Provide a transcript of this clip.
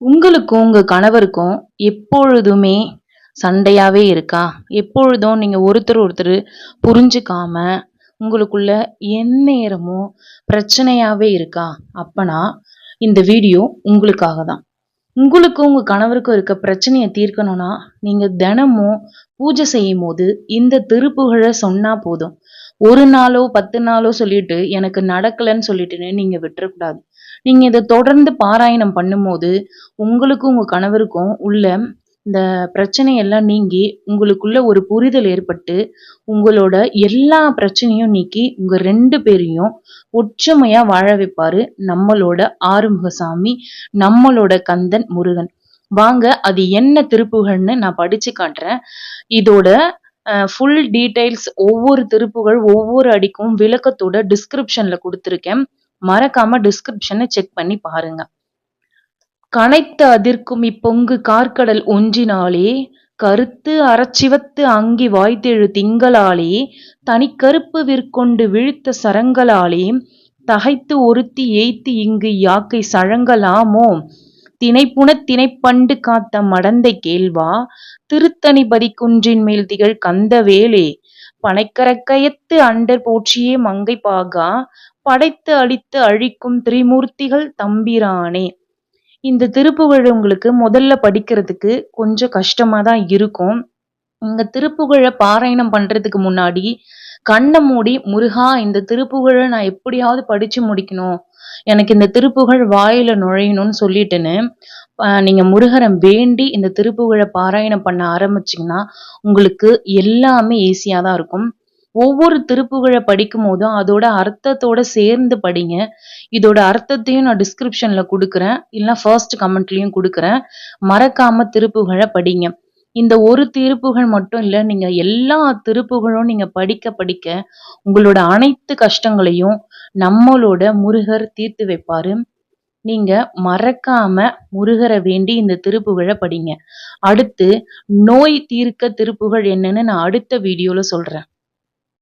உங்களுக்கும் உங்க கணவருக்கும் எப்பொழுதுமே சண்டையாவே இருக்கா? எப்பொழுதும் நீங்க ஒருத்தர் ஒருத்தர் புரிஞ்சுக்காம உங்களுக்குள்ள எந்நேரமும் பிரச்சனையாவே இருக்கா? அப்பனா இந்த வீடியோ உங்களுக்காக தான். உங்களுக்கும் உங்க கணவருக்கும் இருக்க பிரச்சனையை தீர்க்கணும்னா, நீங்க தினமும் பூஜை செய்யும்போது இந்த திருப்புகழை சொன்னா போதும். ஒரு நாளோ, 10 நாளோ சொல்லிட்டு எனக்கு நடக்கலைன்னு சொல்லிட்டுன்னு நீங்க விட்டுறக்கூடாது. நீங்கள் இதை தொடர்ந்து பாராயணம் பண்ணும்போது, உங்களுக்கும் உங்கள் கணவருக்கும் உள்ள இந்த பிரச்சனையெல்லாம் நீங்கி, உங்களுக்குள்ள ஒரு புரிதல் ஏற்பட்டு, உங்களோட எல்லா பிரச்சனையும் நீக்கி, உங்க ரெண்டு பேரையும் ஒற்றுமையா வாழ வைப்பாரு நம்மளோட ஆறுமுகசாமி, நம்மளோட கந்தன் முருகன். வாங்க அது என்ன திருப்புகள்னு நான் படிச்சு காட்டுறேன். இதோட ஃபுல் டீட்டெயில்ஸ் ஒவ்வொரு திருப்புகள் ஒவ்வொரு அடிக்கும் விளக்கத்தோட டிஸ்கிரிப்ஷன்ல கொடுத்துருக்கேன் மறக்காம டிஸ்கிரிப்ஷனை செக் பண்ணி பாருங்க. கனைத்து அதிர்க்கும் இப்பொங்கு கார்க்கடல் ஒன்றினாலே, கருத்து அறச்சிவத்து அங்கி வாய்த்தெழு திங்களாலே, தனிக்கருப்பு விற்கொண்டு விழுத்த சரங்களாலே, தகைத்து ஒருத்தி ஏய்த்து இங்கு யாக்கை சழங்கலாமோ? தினைப்புனத் தினைப்பண்டு காத்த மடந்தை கேள்வா, திருத்தணிபதி குன்றின்மேல் திகழ் கந்தவேலே, பனைக்கரக்கயத்து அண்டர் போற்றியே மங்கை பாகா, படைத்து அழித்து அழிக்கும் திரிமூர்த்திகள் தம்பிரானே. இந்த திருப்புகழ் உங்களுக்கு முதல்ல படிக்கிறதுக்கு கொஞ்சம் கஷ்டமா தான் இருக்கும். இந்த திருப்புகழ பாராயணம் பண்றதுக்கு முன்னாடி, கண்ணை மூடி முருகா இந்த திருப்புகழை நான் எப்படியாவது படிச்சு முடிக்கணும். எனக்கு இந்த திருப்புகழ் வாயில நுழையணும்னு சொல்லிட்டுன்னு, நீங்க முருகரை வேண்டி இந்த திருப்புகழை பாராயணம் பண்ண ஆரம்பிச்சிங்கன்னா உங்களுக்கு எல்லாமே ஈஸியா தான் இருக்கும். ஒவ்வொரு திருப்புகழ படிக்கும்போதும் அதோட அர்த்தத்தோட சேர்ந்து படிங்க. இதோட அர்த்தத்தையும் நான் டிஸ்கிரிப்ஷன்ல கொடுக்குறேன் இல்லைன்னா ஃபர்ஸ்ட் கமெண்ட்லயும் கொடுக்குறேன் மறக்காம திருப்புகழை படிங்க. இந்த ஒரு திருப்புகழ் மட்டும் இல்லை நீங்கள் எல்லா திருப்புகழும் நீங்கள் படிக்க படிக்க, உங்களோட அனைத்து கஷ்டங்களையும் நம்மளோட முருகர் தீர்த்து வைப்பார் நீங்கள் மறக்காம முருகரை வேண்டி இந்த திருப்புகழை படிங்க. அடுத்து நோய் தீர்க்க திருப்புகழ் என்னன்னு நான் அடுத்த வீடியோவில் சொல்கிறேன்